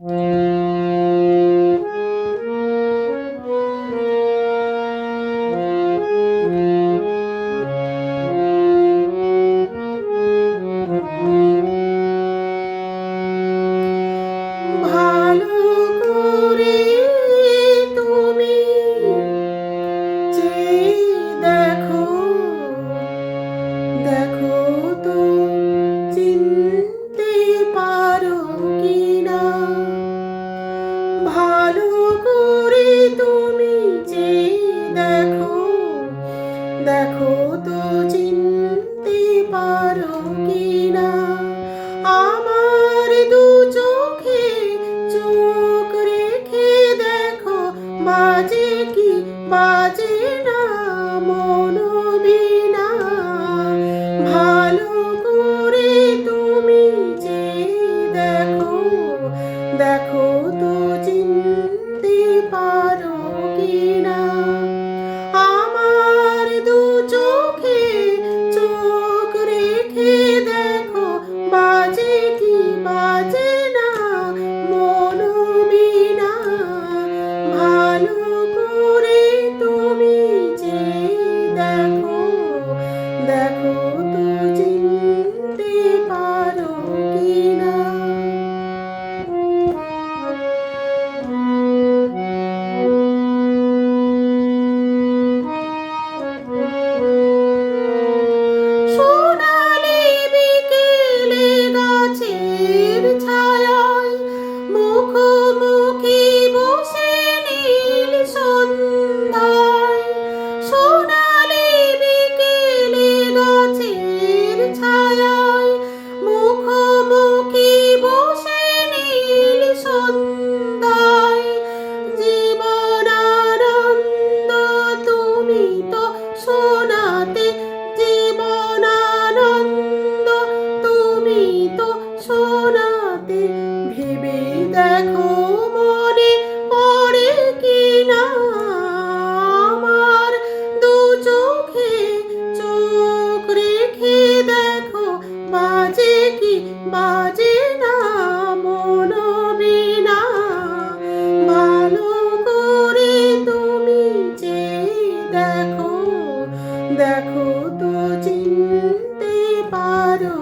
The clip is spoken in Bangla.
ভালো দেখো তো চিনতে পারো কিনা? আমার দু চোখে চোখ রেখে দেখো, বাজে কি, বাজে না মনোবিনা ভালো করে তুমি যে দেখো দেখো তো চিনতে পারো কিনা? দেখো তো চিনতে পারো।